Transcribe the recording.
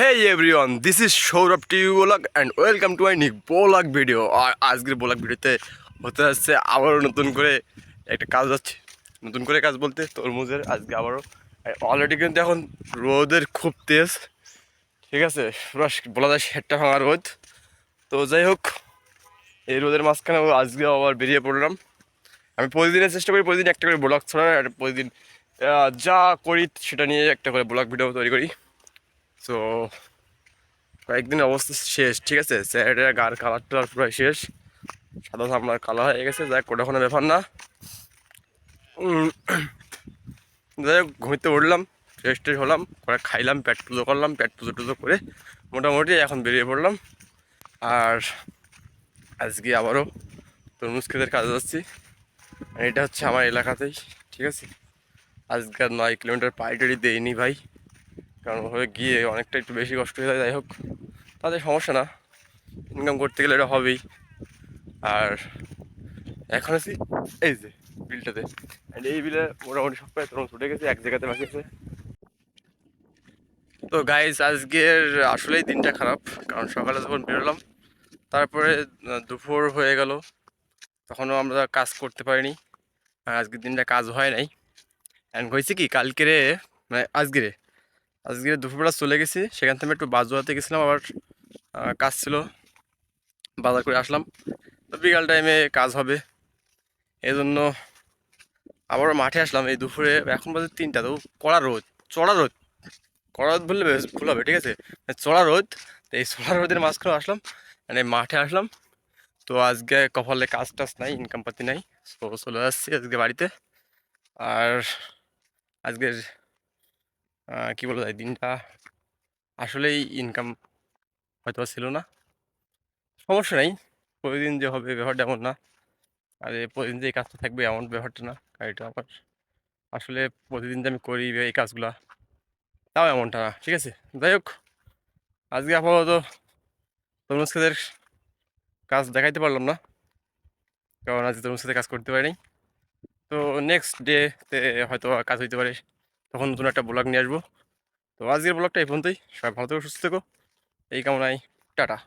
Hey everyone, this is Sourav TV blog and welcome to my nick blog video আর আজকের blog ভিডিওতে হতে যাচ্ছে আবারও নতুন করে একটা কাজ হচ্ছে নতুন করে কাজ বলতে তরমুজের আজকে আবারও। অলরেডি কিন্তু এখন রোদের খুব তেজ। ঠিক আছে পুরো বলা যায় শেটটা ভাঙা রোদ। তো যাই হোক এই রোদের মাঝখানে আজকে আবার বেরিয়ে পড়লাম। আমি প্রতিদিনের চেষ্টা করি প্রতিদিন একটা করে ব্লগ ছড়ার। আর প্রতিদিন যা করি সেটা নিয়ে একটা করে ব্লগ ভিডিও তৈরি করি। তো কয়েকদিন অবস্থা শেষ, ঠিক আছে? স্যারের গার কালার টালার পুরো শেষ। সাদা সামলার কালো হয়ে গেছে, যাই কোটা কোনো ব্যাপার না। যাই হোক, ঘুমিতে উঠলাম ফ্রেশ ট্রেশ হলাম, করে খাইলাম, পেট পুজো করলাম, পেট পুজো টুজো করে মোটামুটি এখন বেরিয়ে পড়লাম। আর আজকে আবারও তরমুজ খেতের কাজে যাচ্ছি। এটা হচ্ছে আমার এলাকাতেই, ঠিক আছে? আজকে নয় কিলোমিটার পাইটারি দেয়নি ভাই। কারণ ওভাবে গিয়ে অনেকটা একটু বেশি কষ্ট হয়ে যায়, যাই হোক। তাদের সমস্যা না। ইনকাম করতে গেলে এটা হবেই। আর এখন আছি এই যে বিলটাতে। And এই বিলে মোটামুটি সব প্রায় তরমুজ উঠে গেছে, এক জায়গাতে বাকি আছে। তো গাইজ আজকের আসলেই দিনটা খারাপ, কারণ সকালে যখন বেরোলাম, তারপরে দুপুর হয়ে গেল। তখনও আমরা কাজ করতে পারিনি। আর আজকের দিনটা কাজ হয় নাই। অ্যান্ড হয়েছে কি, কালকেরে মানে আজকেরে আজকে দুপুরবেলা চলে গেছি, সেখান থেকে একটু বাজুয়াতে গেছিলাম, আবার কাজ ছিল। বাজার করে আসলাম। তো বিকাল টাইমে কাজ হবে। এই জন্য আবারও মাঠে আসলাম। এই দুপুরে এখন বাজে তিনটা। তো কড়া রোদ, চড়া রোদ। কড়া রোদ বললে ভুল হবে, ঠিক আছে? মানে চড়া রোদ, তো এই চড়া রোদের মাঝখানে আসলাম। মানে মাঠে আসলাম। তো আজকে কপালে কাজ টাজ নাই ইনকাম পাতি নাই। তো চলে আসছি আজকে বাড়িতে। আর আজকের কি বলা যায় দিনটা আসলেই ইনকাম হয়তো ছিল না। সমস্যা নেই, প্রতিদিন যে হবে ব্যবহারটা এমন না। আর প্রতিদিন যে এই কাজটা থাকবে এমন ব্যবহারটা না এটা আমার আসলে প্রতিদিন যে আমি করি এই কাজগুলা, তাও এমনটা না, ঠিক আছে? যাই হোক, আজকে আপাতত ক্ষেতের কাজ দেখাইতে পারলাম না, কারণ আজকে তরমুজ ক্ষেতে কাজ করতে পারিনি। তো নেক্সট ডেতে হয়তো কাজ হইতে পারে। তখন নতুন একটা ব্লগ নিয়ে আসব। তো আজকের ব্লগটা এই পর্যন্তই। সবাই ভালো থেকো, সুস্থ থেকো। এই কামনায়, টাটা।